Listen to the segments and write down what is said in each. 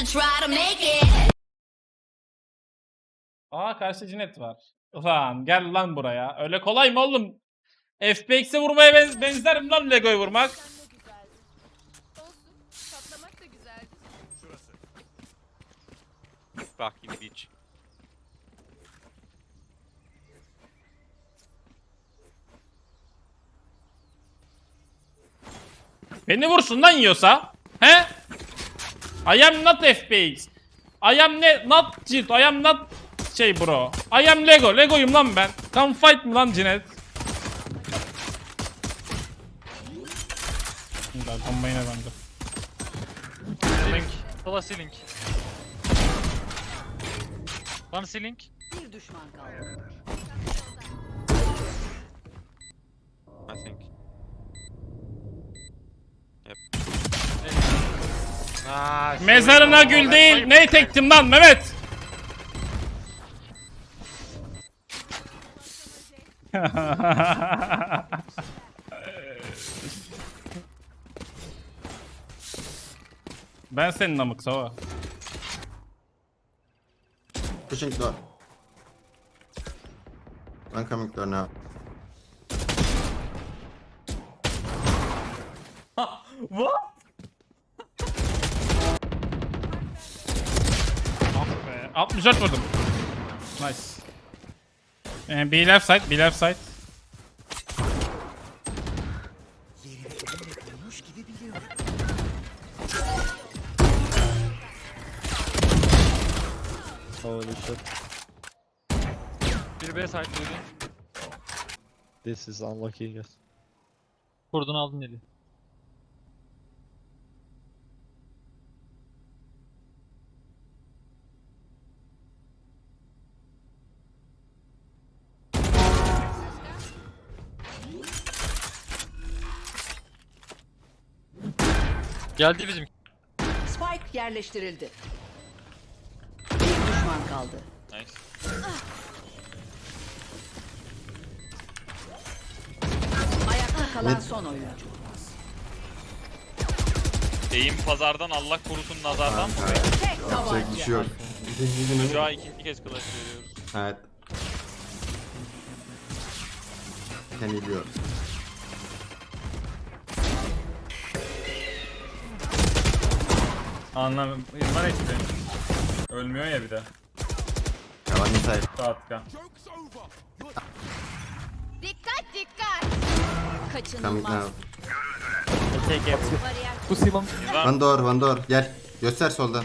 to try to make it. Aa karşı cinet var. Ulan gel lan buraya. Öyle kolay mı oğlum? FPX'e vurmaya ben benzerim lan Lego'yu vurmak. Fucking bitch. Beni vursun lan yiyorsa. He? I am not FPX. I am ne not cheat. I am not şey bro. I am Lego. Lego'yum lan ben. Come fight mı lan cinet? Güzel bombayı ne bende. Ceiling. Sola ceiling. One ceiling. Bir düşman kaldı. Mezarına gül değil. Neyi tektim lan Mehmet? ben senin amık sava. Pushing door. One coming door now. 64 vurdum. Nice. Ee, B left side, B left side. Holy shit. Bir B side dedi. This is unlucky, yes. Kurdun aldın eli. Geldi bizim. Spike yerleştirildi. Bir düşman kaldı. Nice. Ayakta kalan son oyuncu. Eğim pazardan Allah korusun nazardan mı? Tek Yapacak bir şey yok. tabanca. An ikinci kez clash veriyoruz. Evet. Yeniliyor. Anlam. Var işte. Ölmüyor ya bir de. Yalan inside. Saatka. Dikkat dikkat. Coming Kaçınılmaz. now. Bariyer One door, one door. Gel. Göster soldan.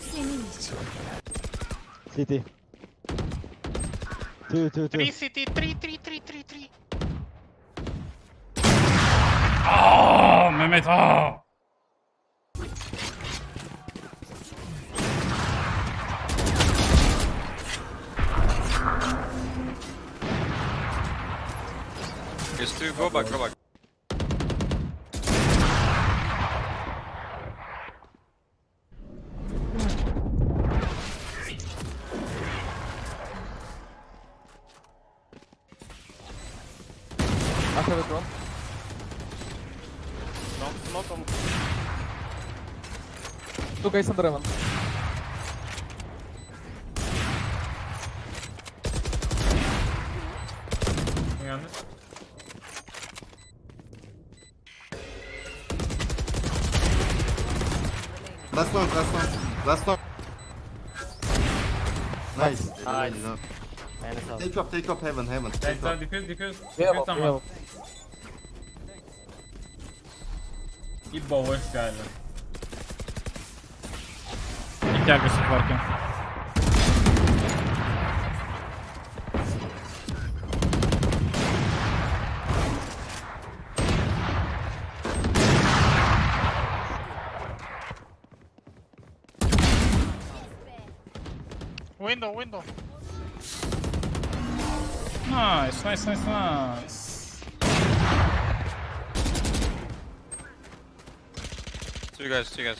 senin için. City. Two, two, two. city, 3, 3, 3, 3, 3. Aa Mehmet aa. Just to go back, go back. Two guys under heaven. Yalnız. Last one, last one. Last one. Nice. Nice. Take up, take up heaven, heaven. Take Neyse up. diffuse diffuse. Diffuse we tamam. İbbo hoş geldin. İki agresif varken. Window, window. Nice, nice, nice, nice. Two guys, two guys.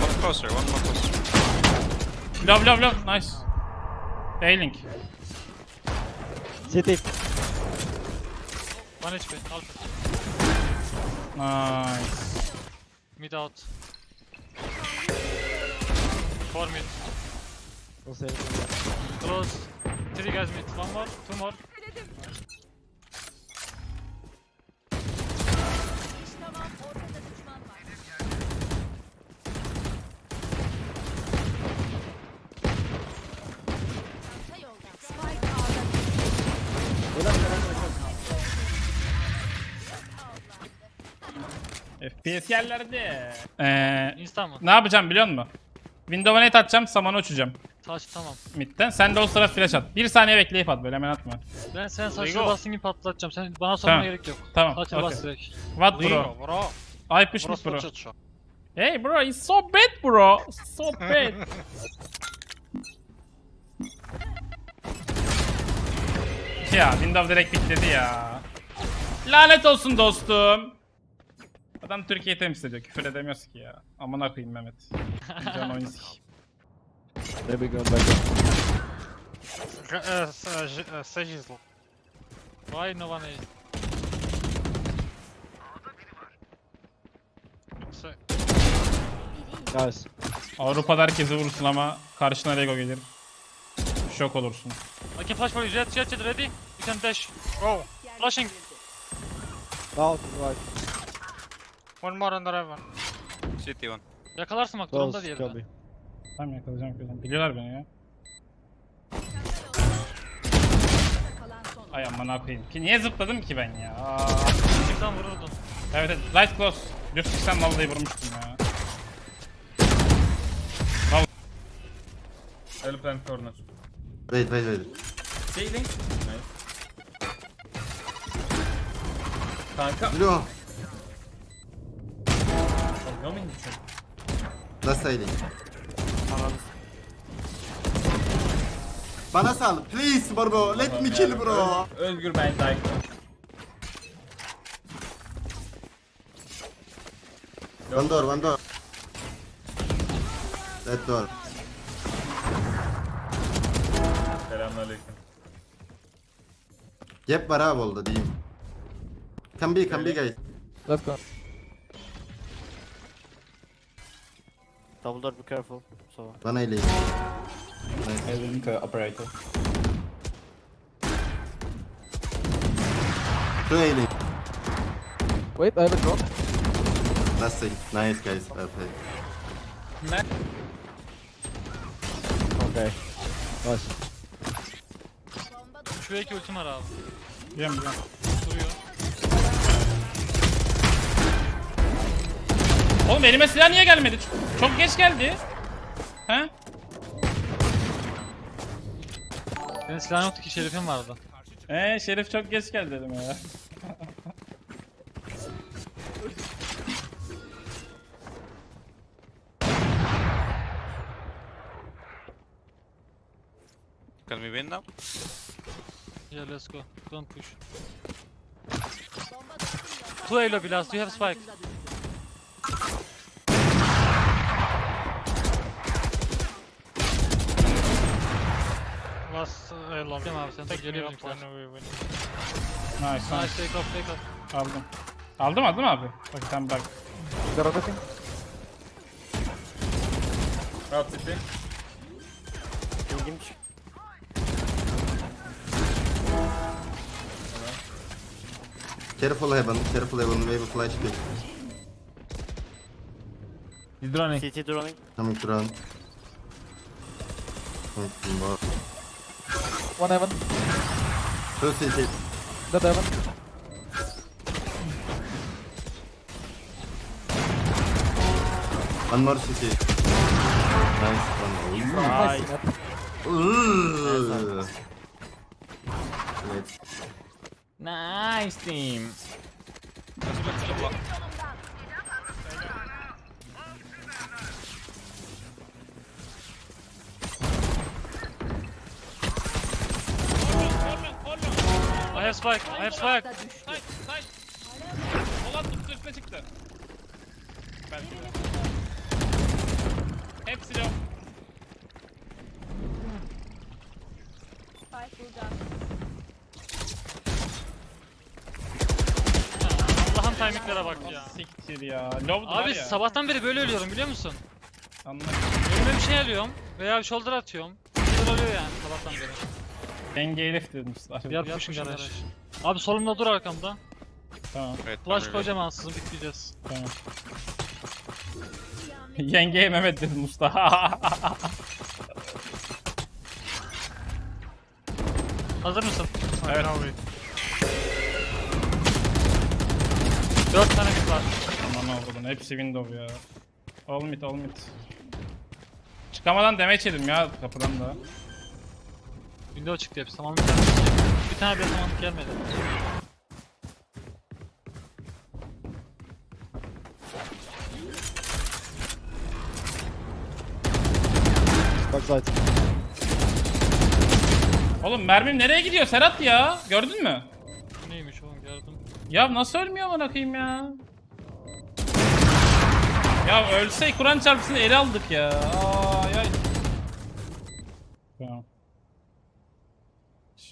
One closer, one more closer. Love, love, love. Nice. Failing. City. One HP. Alpha. Nice. Mid out. Four mid. Say anything. Close. Three guys mid. One more. Two more. Tamam ortada düşman var. Çanta yolda. Spike A'da FPS yerlerde. Ee, Insta mı? ne yapacağım biliyor musun? Window'a net atacağım, samanı uçacağım. Taş tamam. Mid'den. Sen de o sıra flash at. Bir saniye bekleyip at böyle hemen atma. Ben sen saçlı Lego. basın gibi patlatacağım. Sen bana sormana Tamam. gerek yok. Tamam, Saçla okey. bas direkt. What bro? bro. I push mid bro. Hey bro, it's so bad bro. So bad. ya Windows direkt bitledi ya. Lanet olsun dostum. Adam Türkiye'yi temsil ediyor. Küfür edemiyoruz ki ya. Amına koyayım Mehmet. Can oyunu sik. Maybe going back. G- e, s- j- e, Sage is low. Why no one A? Se- Guys, Avrupa'da herkesi vurursun ama karşına Lego gelir. Şok olursun. I can flash for you. Jet, jet, jet, ready? You can dash. Go. Flashing. out, right. One more under heaven. City one. Yakalarsın bak durumda Close, diğeri copy. Tamam yakalayacağım yakalayacağım. Biliyorlar beni ya. Ay amına koyayım. Ki niye zıpladım ki ben ya? Aa. Çıksan vururdun. Evet evet. Right close. Düz çıksam vallahi vurmuştum ya. Vallahi. Early plant corner. Wait, wait, wait. Sailing. Nice. Kanka. Blue. Ne mi gitsin? Last sailing. Bana sal. Please bro. Let me kill bro. Özgür ben Dyke. One door, one door. That door. Selamünaleyküm. Gap var abi oldu diyeyim. Can be, can be guys. Let's go. Double door, be careful. So Bana eğleyin. operator. Two eğleyin. Wait, I have a drop. Last sailing. Nice guys. Well played. Okay. Nice. Bomba Şu iki ultim var abi. Biliyorum biliyorum. Duruyor. Oğlum elime silah niye gelmedi? Çok, çok geç geldi. He? Senin silahın yoktu ki şerifin vardı. Ee Şerif çok geç geldi dedim ya. Can we win now? Yeah let's go. Don't push. Two A lobby last. You have spike. Last A long. Tamam abi sen geliyor bizimkiler. Nice Nice nice. take off take off. Aldım. Aldım aldım abi. Bak sen bak. Got everything? Rahat city. ilginç. Careful heaven. Careful heaven. Maybe flash kill. CT droning. Coming to run. From bar. One heaven. Two city. That heaven. One more city. Nice one. Nice. Ooh. Nice team. Spike. I have spike. Nice nice. Olan tuttu üstüne çıktı. Belki de. Hepsi yok. spike burada. Allah'ın timinglere bak ya. Siktir ya. Low var Abi ya. sabahtan beri böyle ölüyorum biliyor musun? Anladım. Önüme bir şey alıyorum veya bir shoulder atıyorum. Bir şeyler oluyor yani sabahtan beri. Denge herif demişler. Bir yapmışım garaj. Abi solumda dur arkamda. Tamam Wait, I'm Flash ready. koyacağım ansızın bitleyeceğiz. tamam. Yengeye Mehmet dedi Mustafa. Hazır mısın? evet. Dört tane mid var. Aman avradın hepsi window ya. All mid all mid. Çıkamadan demeç yedim ya kapıdan da. Window çıktı hepsi. Tamam bir tane. Bir tane bile tamamlık gelmedi. Backside. Oğlum mermim nereye gidiyor Serhat ya? Gördün mü? Bu Neymiş oğlum gördüm. Ya nasıl ölmüyor amına koyayım ya? Ya ölse Kur'an çarpısını ele aldık ya. Aa ya. Tamam.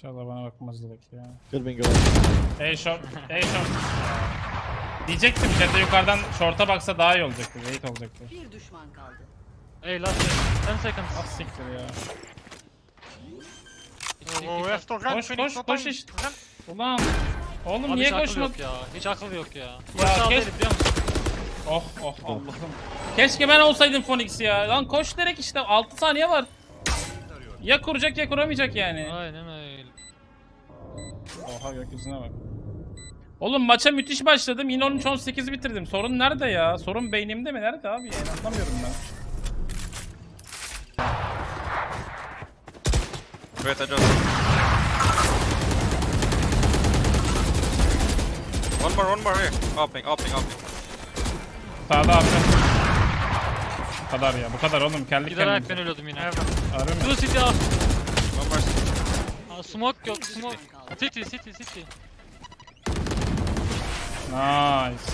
İnşallah bana bakmaz direkt ya. Good bingo. Ey short, ey short. Diyecektim Jet'e yukarıdan short'a baksa daha iyi olacaktı. Wait olacaktı. Bir düşman kaldı. Hey last 10 seconds. Ah siktir ya. Koş Koş koş koş işte. Ulan. Oğlum Abi niye hiç akıl koşmadın? yok ya. Hiç akıl yok ya. Ya biliyor musun? Oh oh Allah'ım. Keşke ben olsaydım Phoenix ya. Lan koş direkt işte 6 saniye var. Ya kuracak ya kuramayacak yani. Aynen öyle. Oha gökyüzüne bak. Oğlum maça müthiş başladım. Yine 13-18 bitirdim. Sorun nerede ya? Sorun beynimde mi? Nerede abi? Yani anlamıyorum ben. Wait, I just. One more, one more here. Opening, opening, opening. Sağda abi. Bu kadar ya. Bu kadar oğlum. Kellik Giderek ben kendimize. ölüyordum yine. Harbi mi? Blue City al. One more. Smoke yok smoke. City city city. Nice.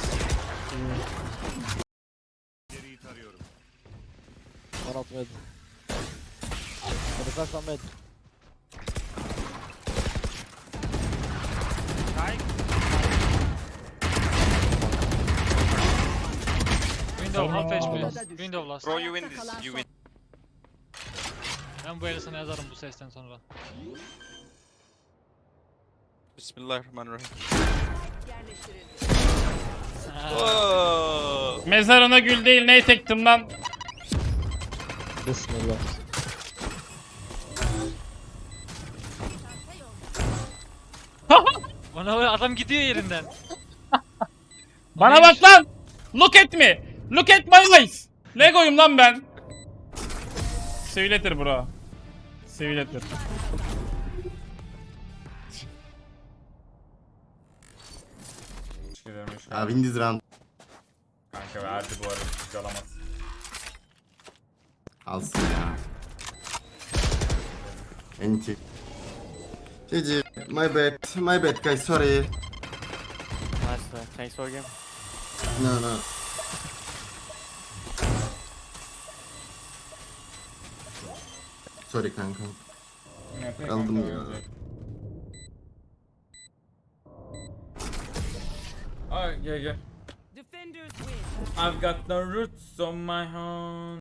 One out mid. But the flash on mid. Window half. HP. Window last. Bro, you win this. You win. Ben bu eli sana yazarım bu sesten sonra. Bismillahirrahmanirrahim. Yerleştirildi. Whoa! Mezarına gül değil neyi tektim lan? Left. Ona böyle adam gidiyor yerinden. Bana bak lan! Look at me! Look at my eyes! Lego'yum lan ben. Sivletir bro. Sivletir. Uh, win this round. Kanka verdi bu arada hiç alamaz. Alsın ya. Enti. GG. My bad. My bad guys. Sorry. Nice uh, thanks for game. No no. Sorry kanka. Aldım ya. Ay gel gel. I've got the roots on my own.